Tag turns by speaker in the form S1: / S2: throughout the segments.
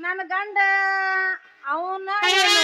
S1: ನನ್ನ ಗಂಡ ಅವನ ಏನು?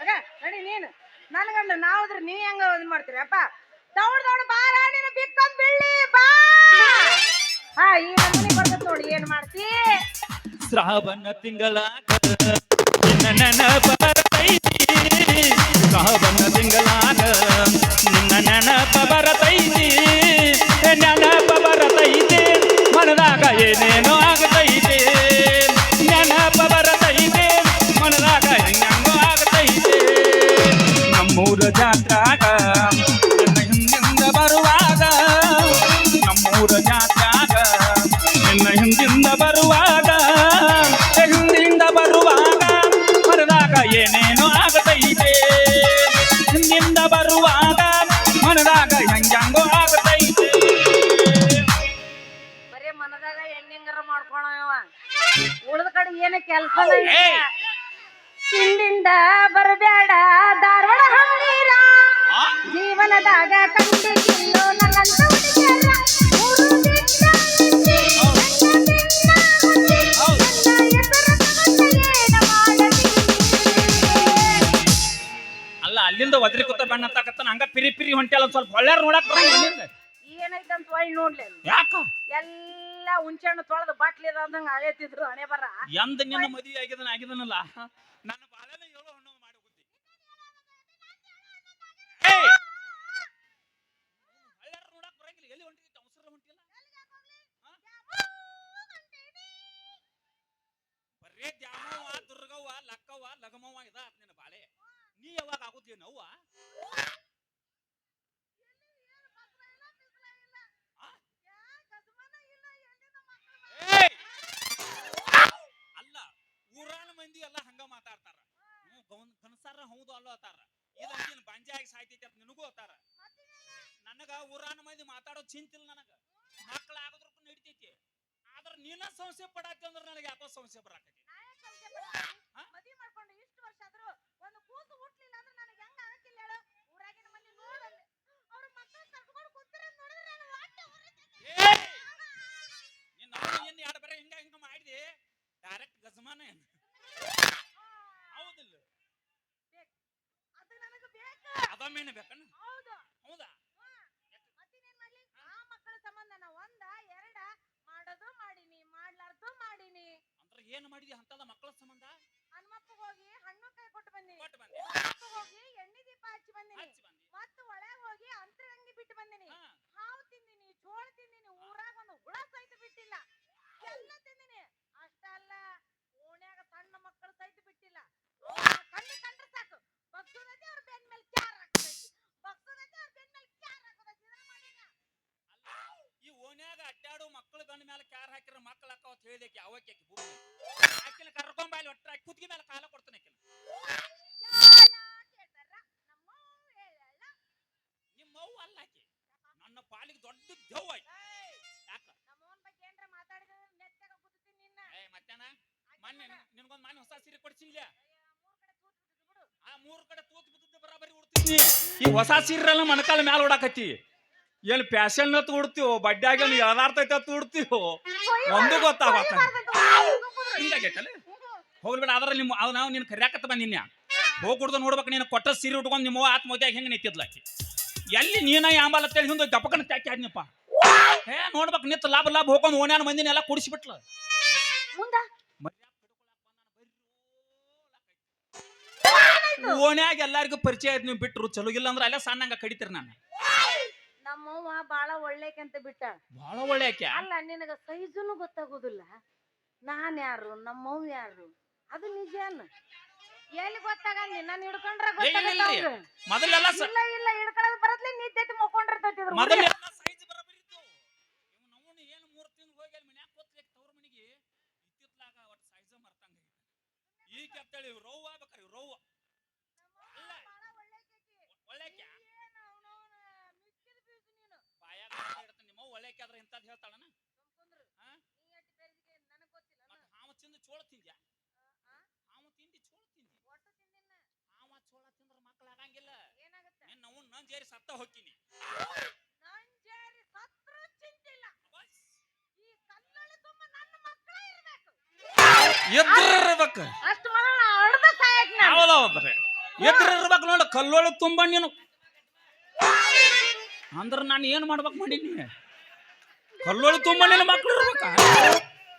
S1: ಅಗ ನಡಿ ನೀನು. ನನ್ನ ಗಂಡ ನಾವದ್ರ ನೀ ಹೆಂಗ ಇದು ಮಾಡ್ತೀರಿ ಅಪ್ಪ? ದೌಡ್ ದೌಡ್ ಬಾರ ನೀನು ಬಿಕ್ಕಂದ್ ಬೆಳ್ಳಿ ಬಾ! ಹಾ ಈ ನಮ್ಮನೆ ಬರ್ತದ ನೋಡಿ ಏನ್ ಮಾಡ್ತಿ?
S2: ಶ್ರಾವಣ ತಿಂಗಳಾಗ ನಿನ್ನ ನೆನಪ ಬರತೈತಿ ಶ್ರಾವಣ ತಿಂಗಳಾಗ ನಿನ್ನ ನೆನಪ ಬರತೈತಿ ನೆನಪ
S1: ಏನು ಕೆಲಸ ಇಲ್ಲಿಂದ ಬರಬೇಡ ಧಾರವಾಡ ಹಣ್ಣೀರ ಜೀವನದಾಗ ಕಂಡಿಗಿಲ್ಲೋ ನನ್ನಂತ ಹುಡುಗಿಯರ.
S2: ಅಲ್ಲ ಅಲ್ಲಿಂದ ಒದ್ರಿ ಕೂತ ಬಣ್ಣ ತಾಕತ್ತಾನ ಹಂಗ ಪಿರಿ ಪಿರಿ ಹೊಂಟೆಲ್ಲ ಸ್ವಲ್ಪ. ಒಳ್ಳೆ ನೋಡಕ್ ಬರಂಗಿಲ್ಲ
S1: ಏನೈತಂತ ಒಳ್ಳೆ ನೋಡ್ಲಿ.
S2: ಯಾಕ?
S1: ಎಲ್ಲ ಹುಂಚೆಹಣ್ಣು ತೊಳೆದು ಬಾಟ್ಲಿ ಅಂದಂಗ ಆಗೈತಿದ್ರು, ಹಣೆ ಬರ
S2: ಎಂದ ನಿನ್ನ ಮದುವೆ ಆಗಿದನ ಆಗಿದನಲ್ಲ ನನ್ನ ಬಾಳೆನ ಏಳು ಹಣ್ಣು ಮಾಡಿ! ಒಳ್ಳೆಯವ್ರ್ ನೋಡಕ್ ಬರಂಗಿಲ್ಲ. ಎಲ್ಲಿ ಅವಸರ ಹೊಂಟಿಲ್ಲ? ಬರೇ ದ್ಯಾಮವ್ವ, ದುರ್ಗವ್ವ, ಲಕ್ಕವ್ವ, ಲಗಮವ್ವ ಇದ ನಿನ್ನ ಬಾಳೆ. ನೀ ಯಾವಾಗ ಆಗುತ್ತೇನು ಅವ್ವ ಆ? ಏಯ್! ಅಲ್ಲ ಊರಾನ ಮಂದಿ ಎಲ್ಲ ಹಂಗ ಮಾತಾಡ್ತಾರ ಹ್ಞೂ ಗೌನ್ ಕನಸಾರ ಹೌದು ಅಲ್ಲೋ ಅತ್ತಾರ ಇದಂತಿನ ಬಂಜಾಗಿ ಸಾಯ್ತೈತಿ ಅಂತ ನಿನಗೂ ಅತ್ತಾರ ನನಗ ಊರಾನ ಮಂದಿ ಮಾತಾಡೋ ಚಿಂತಿಲ್ಲ ನನಗ. ಮಕ್ಕಳ ಆಗೋದ್ರಕ್ಕೂ ನಡಿತೈತಿ. ಆದ್ರ ನೀನ ಸಂಶಯ ಪಡಾತಿ ಅಂದ್ರೆ ನನಗೆ ಯಾಕೋ ಸಂಶಯ ಬರಾಕತಿ ಹಾ?
S1: ಮದ್ವಿ ಮಾಡ್ಕೊಂಡು ಇಷ್ಟು ವರ್ಷ ಆದ್ರೂ ಒಂದು ಕೂಸು ಹುಟ್ಲಿಲ್ಲ ಅಂದ್ರೆ ನನಗೆ ಹೆಂಗ ಆಗಕ್ಕಿಲ್ಲ ಹೇಳು? ಊರಾಗಿನ ಮಂದಿ ನೋಡಲ್ಲಿ ಅವ್ರ ಮಕ್ಕಳು ಕರ್ಕೊಂಡು ಕೂತಿರ ನೋಡಿದ್ರೆ ನಾನು ಹೊಟ್ಟೆ ಉರಿತೈತೆ.
S2: ಏಯ್! ನಿನ್ನ ಅವ್ನು ಏನ್ ಎರಡು ಬರೀ ಹಿಂಗ ಹಿಂಗ ಮಾಡಿದೆ. ಡೈರೆಕ್ಟ್ ಗಜಮಾನ ಏನು ಹೌದಿಲ್ಲ.
S1: ಅದು ನನಗೆ ಬೇಕು ಹೌದಾ ಮತ್ತಿನ್ನೇನ್ ಮಾಡ್ಲಿ ಆ ಮಕ್ಕಳ ಸಂಬಂಧ ನಾ ಒಂದ ಎರಡ ಮಾಡೋದು ಮಾಡೀನಿ ಮಾಡ್ಲಾರ್ದು ಮಾಡೀನಿ
S2: ಅಂದ್ರೆ ಏನ್ ಮಾಡಿದಿ ಅಂತದ ಮಕ್ಕಳ ಸಂಬಂಧ
S1: ಹನುಮಪ್ಪ ಹೋಗಿ ಹಣ್ಣು ಕಾಯಿ ಕೊಟ್ಟು ಬಂದಿನಿ
S2: ಕೊಟ್ಟು ಬಂದೆ
S1: ಹೊರಗ್ ಹೋಗಿ ಎಣ್ಣೆ ದೀಪ ಹಚ್ಚಿ ಬಂದಿನಿ
S2: ಹಚ್ಚಿ ಬಂದಿ
S1: ಮತ್ತು ಒಳಗ್ ಹೋಗಿ ಅಂತರಂಗಿ ಬಿಟ್ಟು ಬಂದಿನಿ
S2: ಹಾ
S1: ಹಾವು ತಿಂದಿನಿ ಜೋಳ ತಿಂದಿನಿ ಊರಾಗ ಒಂದು ಹುಳ ಸಹಿತ ಬಿಟ್ಟಿಲ್ಲ ಎಲ್ಲ ತಿಂದಿನಿ ಅಷ್ಟ ಅಲ್ಲ ಓಣ್ಯಾಗ ಸಣ್ಣ ಮಕ್ಕಳು ಸಹಿತ ಬಿಟ್ಟಿಲ್ಲ ಅವ್ರ್ನ ಕಣ್ಣು ಕಂಡ್ರೆ ಸಾಕು ಬಗ್ಸುದೈತಿ ಅವ್ರ ಬೆನ್ ಮೇಲೆ ಕ್ಯಾರ್ ಹಾಕ್ತೈತಿ ಬಗ್ಸುದೈತಿ ಅವ್ರ ಬೆನ್ ಮೇಲೆ ಕ್ಯಾರ್ ಹಾಕೋದೈತಿ ಇದನ್ನ ಮಾಡಿನ
S2: ಅಲ್ಲ ಈ ಓನ್ಯಾಗ ಅಡ್ಡಾಡೋ ಮಕ್ಕಳು ಗಂಡ ಮೇಲೆ ಕ್ಯಾರ್ ಹಾಕಿರ ಮಕ್ಕಳ ಅಕ್ಕ ಅಂತ ಹೇಳಿದಕ್ಕೆ ಅವಕ್ಕೆ ಆಕಿ ಭೂಮಿ ಆಕಿನ ಕರ್ಕೊಂಬಾಯ್ಲಿ ಒಟ್ಟ ಆಕಿ ಕುತ್ತಿಗೆ ಮೇಲೆ ಕಾಲ ಕೊಡ್ತಾನೆ ಆಕಿನ
S1: ಕೇಳ್ತಾರ ನಮ್ಮ ಹೇಳಲ್ಲ
S2: ನಿಮ್ಮ ಅವ್ವ ಅಲ್ಲ ಆಕಿ ನನ್ನ ಪಾಲಿಗೆ ದೊಡ್ಡ ದೆವ್ವ ಆಕಿ ಯಾಕ
S1: ನಮ್ಮವನ್ ಬಗ್ಗೆ ಏನ್ರ ಮಾತಾಡಿದ್ರೆ ನೆತ್ತಾಗ ಕುತ್ತೀನಿ ನಿನ್ನ
S2: ಏ ಮತ್ತಾನ ಮೊನ್ನೆ ನಿನ್ಗೊಂದ್ ಮನೆ ಹೊಸ ಸೀರೆ ಕೊಡ್ಸಿಲ್ಲ
S1: ಮೂರ್ ಕಡೆ ತೂತ್ ಬಿಟ್ಟಿದ್ದು ಬಿಡು
S2: ಆ ಮೂರು ಕಡೆ ತೂತ್ ಬಿದ್ದದ್ದು ಈ ಹೊಸ ಸೀರೆಲ್ಲ ಮಣಕಾಲ ಮ್ಯಾಲ ಉಡಾಕತ್ತಿ ಏನ್ ಪ್ಯಾಶನ್ ಅಂತ ಉಡ್ತೀವೋ ಬಡ್ಡ್ಯಾಗ ಅಂತ ಉಡ್ತೀವೋ ಒಂದು ಗೊತ್ತಾಗತ್ತ. ಹಿಂಗಾಗೈತಲ್ಲ ಹೋಗ್ಲಿ ಬಿಡ ಅದ್ರ ನಿಮ್ಮ ಅವ್ ನಾವು ನಿನ್ ಕರ್ಯಾಕತ್ತ ಬಂದಿನ್ಯ ಹೋಗ್ ಕುಡ್ದು ನೋಡ್ಬೇಕು, ನೀನು ಕೊಟ್ಟ ಸೀರೆ ಉಟ್ಕೊಂಡು ನಿಮ್ಮ ಆತ್ಮಹತ್ಯಾಗ ಹೆಂಗೆ ನಿಂತಿದ್ಲಾಕಿ ಎಲ್ಲಿ ನೀನ ಯಾಂಬಾಲ ಅಂತೇಳಿ ಹಿಂದೆ ಗಪ್ಪಕನ ತ್ಯಾಕಿ ಆದ್ನಪ್ಪ? ಏ, ನೋಡ್ಬೇಕು, ನಿತ್ ಲಾಭ ಲಾಭ ಹೋಗ್ಕೊಂಡು ಓಣ್ಯಾನ ಮಂದಿನೆಲ್ಲ ಕುಡಿಸ್ಬಿಟ್ಲ.
S1: ಮುಂದ?
S2: ಓಣ್ಯಾಗ ಎಲ್ಲಾರಿಗೂ ಪರಿಚಯ ಆಯ್ತು ನೀವು ಬಿಟ್ರು. ಚಲೋ ಇಲ್ಲ ಅಂದ್ರೆ ಅಲ್ಲೇ ಸಣ್ಣಂಗ ಕಡಿತೀರಿ ನಾನು.
S1: ನಮ್ಮವ್ವ ಬಾಳ ಒಳ್ಳೆಕಂತ ಬಿಟ್ಟ.
S2: ಬಹಳ ಒಳ್ಳೆ ಆಕೆ
S1: ಅಲ್ಲ ನಿನಗ ಸೈಜುನು ಗೊತ್ತಾಗೋದಿಲ್ಲ. ನಾನ್ ಯಾರು ನಮ್ಮವ್ ಯಾರು? ಅದು ನಿಜ ಅನ್ನ ಎಲ್ಲಿ ಗೊತ್ತಾಗಂದಿ ನಾನು ಹಿಡ್ಕೊಂಡ್ರ
S2: ಏ, ಇಲ್ಲ, ಇಲ್ಲ, ಇಲ್ಲ.
S1: ಗೊತ್ತಾಗತ್ತ
S2: ಮೊದಲೆಲ್ಲ ಸ-
S1: ಇಲ್ಲ ಇಲ್ಲ ಹಿಡ್ಕೊಳ್ಳೋದು ಬರತ್ಲೆ ನಿದ್ದೆಟ್ಟು ಮಕ್ಕೊಂಡಿರ್ತೈತಿ ಇದ್ರ
S2: ಮೊದಲ
S1: ಹುಡುಗ.
S2: ಸೈಜ್ ಬರಬರಿ ಇತ್ತು. ಇವ್ ನಮ್ಮನ್ನ ಏನು ಮೂರ್ ತಿಂಗಳು ಹೋಗಿ ಅಲ್ಲಿ ಮನ್ಯಾಗ ಕೂತ್ಲೆ ತವ್ರ ಮನಿಗೆ ಇತ್ತಿತ್ಲಾಗ ಒಟ್ಟು ಸೈಜ್ ಮರ್ತಂಗ ಈಗ ಅಂತೇಳಿ ಇವ್ ರವ್ವ ಆಗ್ಬೇಕ್ರಿ ಇವ್ ರವ್ವ ಅಲ್ಲ
S1: ಬಾಳ ಒಳ್ಳೆಕಿ.
S2: ಒಳ್ಳೆಕ್ಯಾ
S1: ಏನ್ ಅವ್ನವ್ನ ಮಿಕ್ಕಿದ ಬೀಜ ನೀನು.
S2: ಬಾಯಾಗ ಇಡ್ತಾನೆ ನಿಮ್ಮ ಒಳ್ಳೆಕ್ಕೆ ಆದ್ರೆ ಇಂಥದ್ದು ಹೇಳ್ತಾಳನ
S1: ಸುಮ್ಕುಂದ್ರು.
S2: ಹಾ?
S1: ನೀ ಎಷ್ಟ್ ಬೆರ್ಸಿಗೆ ನನಗ್ ಗೊತ್ತಿಲ್ಲ
S2: ಮತ್ ಹಾವ ತಿಂದು ಚೋಳ ತಿಂದ್ಯಾ
S1: ಆ?
S2: ಹಾವ ತಿಂದಿ ಚೋಳ ತಿಂದಿ
S1: ಒಟ್ಟು ತಿಂದಿನ
S2: ಹಾವ ಚೋಳ ತಿಂದ್ರ ಮಕ್ಳು ಆಗಂಗಿಲ್ಲ
S1: ಏನಾಗುತ್ತೆ
S2: ನಿನ್ನ ಅವ್ನು ನನ್ ಜೇರಿ ಸತ್ತ ಹೋಗ್ತೀನಿ
S1: ನಂಜೇರಿ ಸತ್ರು ಚಿಂತಿಲ್ಲ
S2: ಬಸ್
S1: ಈ ಕಲ್ಲೊಳಿ ತುಂಬ ನನ್ನ ಮಕ್ಕಳೇ ಹೋಗ್ತೀನಿ
S2: ಎದ್ರಿರ್ಬೇಕ. ಹೌದೌದ್ರಿ ಎದ್ರಿರ್ಬೇಕು ನೋಡ ಕಲ್ಲೊಳಗೆ ತುಂಬ ನೀನು. ಅಂದ್ರ ನಾನು ಏನ್ ಮಾಡ್ಬೇಕು ಮಾಡೀನಿ ಕಲ್ಲೊಳಗೆ ತುಂಬ ಮಕ್ಳು ಇರ್ಬೇಕ?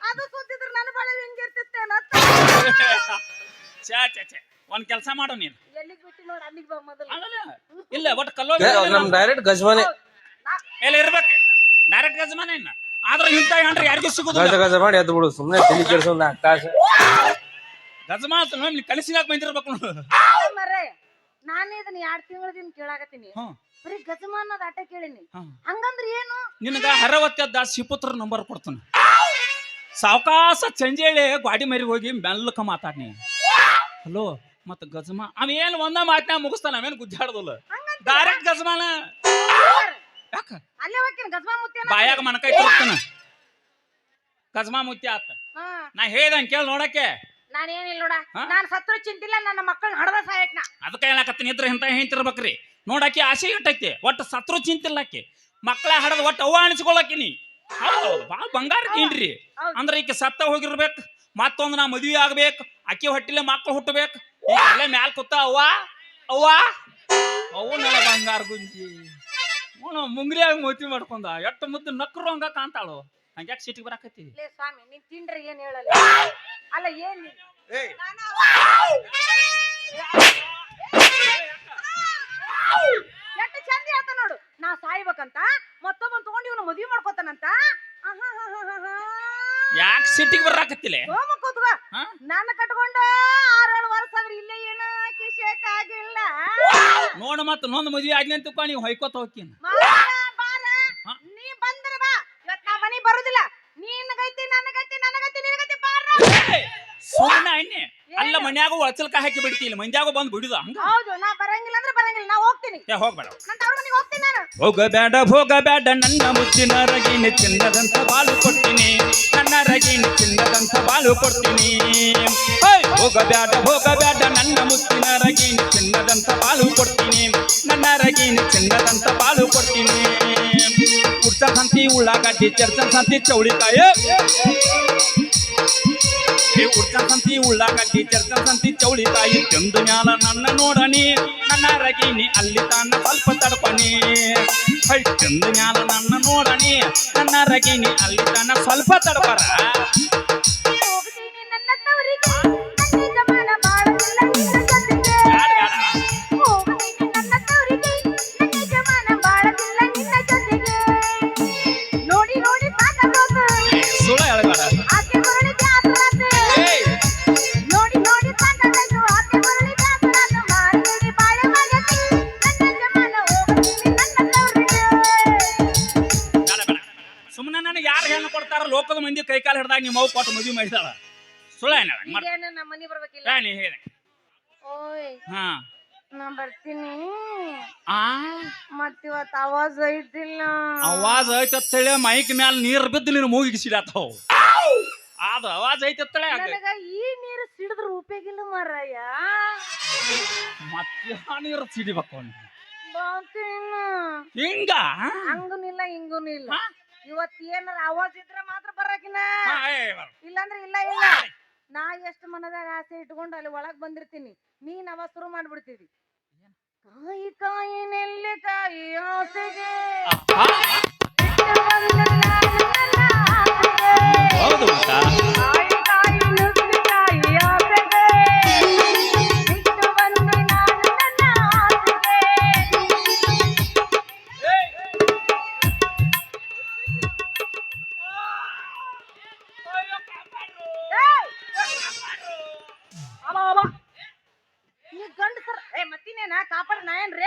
S1: ಅದು ಸುತ್ತಿದ್ರೆ ನನ್ನ ಬಾಳೆ ಹೆಂಗಿರ್ತಿತ್ತೇನ
S2: ಚಾ ಚಾ ಛೇ. ಒಂದ್ ಕೆಲಸ ಮಾಡು ನೀನ್.
S1: ಎಲ್ಲಿಗ್ ಬಿಟ್ಟಿ ನೋಡ್ ಅಲ್ಲಿಗ್ ಬಾ ಮೊದಲು.
S2: ಅಲ್ಲಲ್ಲ ಇಲ್ಲ ಒಟ್ಟು ಕಲ್ಲೋಗಿ
S3: ನಮ್ ಡೈರೆಕ್ಟ್ ಗಜಮಾನೆ.
S2: ಎಲ್ಲ ಇರ್ಬೇಕು. ಡೈರೆಕ್ಟ್ ಗಜಮಾನೆ ಇನ್ನ. ಆದ್ರೆ ಇಂತ ಹೆಂಡ್ರಿ ಯಾರಿಗೂ
S3: ಗಜ
S2: ಸಿಗುದಿಲ್ಲ.
S3: ಗಜ ಮಾಡಿ ಎದ್ದು ಬಿಡು ಸುಮ್ನೆ ತಲೆ ಕೆಡ್ಸೋ ನಾಲ್ಕು ತಾಸು.
S2: ಗಜಮಾ ನೋಡಿ ಕಲಿಸಿನಾಗ ಬಂದಿರ್ಬೇಕು ನೋಡು.
S1: ಮರೆ ನಾನು ಇದನ್ನ ಎರಡ್ ತಿಂಗಳದಿಂದ ಕೇಳಾಕತ್ತೀನಿ.
S2: ಹ್ಮ್.
S1: ಬರೀ ಅನ್ನೋದ್ ಆಟ ಕೇಳಿನಿ.
S2: ಹಂಗಂದ್ರೆ
S1: ಹಂಗಂದ್ರ ಏನು?
S2: ನಿನಗ ಹರವತ್ಯದ ಶಿಪುತ್ರ ನಂಬರ್ ಕೊಡ್ತಾನೆ. ಸಾವಕಾಶ ಚಂಜೇಳಿ ಗಾಡಿ ಮರಿ ಹೋಗಿ ಮೆಲ್ಲಕ ಮಾತಾಡ್ನಿ. ಹಲೋ? ಮತ್ತ ಗಜಮಾ ಅವೇನ್ ಒಂದ ಮಾತನ ಮುಗಿಸ್ತಾನ ಅವೇನ್ ಗುಜ್ಜಾಡ್ದಲ್ಲ. ಡೈರೆಕ್ಟ್ ಗಜಮಾನ. ಯಾಕ?
S1: ಅಲ್ಲೇ ಹೋಗ್ತೀನಿ ಗಜಮಾ ಮುತ್ತಿ
S2: ಬಾಯಾಗ ಮನಕೈ ತೋರ್ತಾನ ಗಜಮಾ ಮುತ್ತಿ ಆತ. ನಾ ಹೇಳ್ದಂಗ್ ಕೇಳಿ ನೋಡಕ್ಕೆ.
S1: ನಾನೇನಿಲ್ಲ ನೋಡ.
S2: ನೋಡಾ
S1: ನಾನ್ ಸತ್ರು ಚಿಂತಿಲ್ಲ ನನ್ನ ಮಕ್ಕಳನ್ನ ಹಡದ ಸಾಯಕ್ನ.
S2: ಅದಕ್ಕೆ ಹೇಳಕತ್ತೀನಿ ಇದ್ರ ಇಂತ ಹೆಂತಿರ್ಬೇಕ್ರಿ. ನೋಡಕ್ಕೆ ಆಸೆ ಇಟ್ಟೈತಿ ಒಟ್ಟು ಸತ್ರು ಚಿಂತಿಲ್ಲ ಆಕಿ ಮಕ್ಕಳ ಹಡದ ಒಟ್ಟು ಅವ್ವ ಅಣಿಸ್ಕೊಳ್ಳಕಿನಿ ಹೌದು ಭಾಳ ಬಂಗಾರ
S1: ಹೌದು.
S2: ಅಂದ್ರೆ ಈಕೆ ಸತ್ತ ಹೋಗಿರ್ಬೇಕು ಮತ್ತೊಂದು ನಾ ಮದ್ವಿ ಆಗ್ಬೇಕು ಅಕ್ಕಿ ಹೊಟ್ಟಿಲೆ ಮಕ್ಕಳು ಹುಟ್ಟಬೇಕು ಅಲ್ಲೇ ಮ್ಯಾಲ ಕುತ್ತ ಅವ್ವ. ಅವ್ವ. ಅವು ನನ್ನ ಬಂಗಾರ ಗುಂಜಿ. ಅವನು ಮುಂಗ್ರಿಯಾಗಿ ಮೋತಿ ಮಾಡ್ಕೊಂಡ. ಎಟ್ಟ ಮುದ್ದು ನಕ್ರು ಹಂಗ ಕಾಣ್ತಾಳು. ಹಂಗ್ಯಾಕೆ ಸಿಟಿಗೆ ಬರಾಕತ್ತಿ?
S1: ಲೇ ಸ್ವಾಮಿ ನೀನ್ ತಿಂಡ್ರಿ ಏನ್ ಹೇಳಲ್ಲ? ಅಲ್ಲ ಏನ್ ನೀನ್? ಎಷ್ಟು ಚಂದ ಹೇಳ್ತ ನೋಡು. ನಾ ಸಾಯ್ಬೇಕಂತ ಮತ್ತೊಬ್ಬನ್ ತಗೊಂಡು ಇವನು ಮದ್ವಿ ಮಾಡ್ಕೋತಾನಂತ.
S2: ಯಾಕೆ ಸಿಟಿಗೆ ಬರಾಕತ್ತಿಲೆ?
S1: ಸೋಮ ಕೂತ್ಕೋ.
S2: ಹಾ?
S1: ನನ್ನ ಕಟ್ಕೊಂಡು ಆರೇಳು
S2: ನೋಡು ಮತ್ತೆ ನೊಂದು ಮದ್ವಿ ಆಗ್ಲಿ ಅಂತ ನೀವು ಹೊಯ್ಕೋತ ಹೋಗ್ತೀನಿ?
S1: ನೀ ಬಂದ್ರ ಬಾ. ಇವತ್ ನಾ ಮನಿ ಬರುದಿಲ್ಲ. ನಿನಗೈತಿ ನನಗೈತಿ ನನಗೈತಿ ನಿನಗೈತಿ ಬಾರ.
S2: ಸುಮ್ಮನೆ ಎಣ್ಣೆ ಅಲ್ಲ ಮನ್ಯಾಗ ಒಳಚಲ್ಕ ಹಾಕಿ ಬಿಡ್ತಿಲ್ಲ ಮಂದ್ಯಾಗ ಬಂದು ಬಿಡುದ ಹಂಗ?
S1: ಹೌದು ನಾ ಬರಂಗಿಲ್ಲ ಅಂದ್ರೆ ಬರಂಗಿಲ್ಲ ನಾ ಹೋಗ್ತೀನಿ.
S2: ಏ ಹೋಗ್ಬೇಡ.
S1: ನನ್ನ ತವ್ರ ಮನೆಗೆ ಹೋಗ್ತೀನಿ ನಾನು.
S2: ಹೋಗಬೇಡ ಹೋಗಬೇಡ ನನ್ನ ಮುಚ್ಚಿನ ರಗಿನ ಚಿನ್ನದಂತ ಬಾಳು ಕೊಡ್ತೀನಿ. ನನ್ನ ರಗಿನ ಚಿನ್ನದಂತ ಬಾಳು ಕೊಡ್ತೀನಿ! ಹೋಗಬೇಡ ಹೋಗಬೇಡ ನನ್ನ ಮುತ್ತಿನ ರಗಿನ ಚಿನ್ನದಂತ ಬಾಳು ಕೊಡ್ತೀನಿ. ನನ್ನ ರಗಿನ ಚಂದದಂತ ಬಾಳು ಕೊಡ್ತೀನಿ. ಕುರ್ಚ ಸಂತಿ, ಉಳ್ಳಾಗಡ್ಡಿ, ಚರ್ಚ ಸಂತಿ ಈ ಉಡ್ಸ ಸಂತಿ, ಉಳ್ಳಾಗಡ್ಡಿ, ಚರ್ಚ ಸಂತಿ ಚೌಳಿಕಾಯಿ ಚಂದು ಮ್ಯಾಲ ನನ್ನ ನೋಡನಿ. ನನ್ನ ರಗಿನಿ ಅಲ್ಲಿ ತಾನ ಸ್ವಲ್ಪ ತಡಪನಿ ಚಂದು ಮ್ಯಾಲ ನನ್ನ ನೋಡನಿ. ನನ್ನ ರಗಿನಿ ಅಲ್ಲಿ ತಾನ ಸ್ವಲ್ಪ ತಡ್ಪರ ಕೊಡ್ತಾರ ಮಂದಿ ಕೈ ಕಾಲು ಹಿಡ್ದಾಗ ನಿಮ್ಮ ಅವು ಕೊಟ್ಟು ಮದುವೆ ಮಾಡಿದಾಳ. ಸುಳ್ಳ ಏನ
S1: ನಮ್ಮ ಮನೆ ಬರ್ಬೇಕಿಲ್ಲ.
S2: ನೀ ಹೇಳಿ.
S1: ಓಯ್
S2: ಹಾ.
S1: ನಾ ಬರ್ತೀನಿ.
S2: ಆ?
S1: ಮತ್ತಿವತ್ತು ಆವಾಜ್ ಐತಿಲ್ಲ
S2: ಅವಾಜ್ ಐತತ್ತೇಳಿ ಮೈಕ್ ಮ್ಯಾಲ ನೀರ್ ಬಿದ್ದು ನೀನು ಮೂಗಿಗೆ ಸಿಡಾತಾವ. ಅದು ಅವಾಜ್ ಐತತ್ತಳೆ
S1: ನನಗ ಈ ನೀರು ಸಿಡಿದ್ರ ಉಪಯೋಗಿಲ್ಲ ಮಾರಾಯ.
S2: ಮತ್ತೆ ನೀರು ಸಿಡಿಬೇಕು ಹಿಂಗ?
S1: ಹಂಗೂನಿಲ್ಲ ಹಿಂಗುನಿಲ್ಲ? ಇವತ್ ಏನಾರ ಆವಾಜ್ ಇದ್ರ ಮಾತ್ರ ಬರಕಿನ. ಇಲ್ಲಾಂದ್ರೆ ಇಲ್ಲ ಇಲ್ಲ. ನಾ ಎಷ್ಟು ಮನದಾಗ ಆಸೆ ಇಟ್ಕೊಂಡು ಅಲ್ಲಿ ಒಳಗ್ ಬಂದಿರ್ತೀನಿ. ನೀನ್ ಅವ ಶುರು ಮಾಡ್ಬಿಡ್ತೀವಿ ಕಾಯಿ ಕಾಯಿ ನೆಲ್ಲಿಕಾಯಿ ಕಾಯಿ
S2: ಆ,
S1: ಬಿಟ್ಟು ಬಂದೆ ನಾನು ನನ್ನ ಆಸೆಗೆ.
S2: ಹೌದು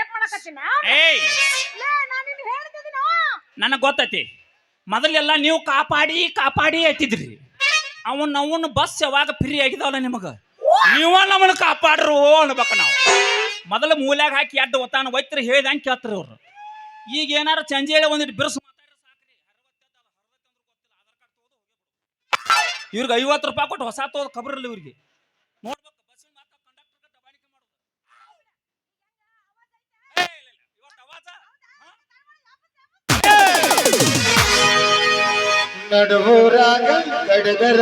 S1: ರೇಪ್ ಮಾಡಕತ್ತೀನ
S2: ಏಯ್!
S1: ಲೇ ನಾನ್ ನಿನ್ ಹೇಳ್ತಿದ್ದೀನ
S2: ನನಗೆ ಗೊತ್ತೈತಿ. ಮೊದಲೆಲ್ಲ ನೀವು ಕಾಪಾಡಿ ಕಾಪಾಡಿ ಐತಿದ್ರಿ ಅವನ್ ಅವನ್ ಬಸ್ ಯಾವಾಗ ಫ್ರೀ ಆಗಿದಾವಲ್ಲ ನಿಮಗ? ನೀವ ನಮ್ಮನ್ನ ಕಾಪಾಡ್ರು ಅನ್ಬೇಕು ನಾವು. ಮೊದಲ ಮೂಲ್ಯಾಗ ಹಾಕಿ ಅಡ್ಡ ಒತ್ತಾನ ಹೇಳಿದ ಹೇಳ್ದಂಗೆ ಕೇಳ್ತಾರ ಅವ್ರು. ಈಗ ಏನಾರ ಚಂಜೇಳಿ ಹೇಳಿ ಒಂದಿಟ್ಟು ಬಿರುಸು ಇವ್ರಿಗೆ ಐವತ್ತು ರೂಪಾಯಿ ಕೊಟ್ಟು ಹೊಸ ತೋದ ಕಬ್ರಲ್ಲಿ ಇವ್ರಿಗೆ. ನೋಡ್ಬೇಕು
S4: ನಡುವೂರಾಗ ಕಡದರ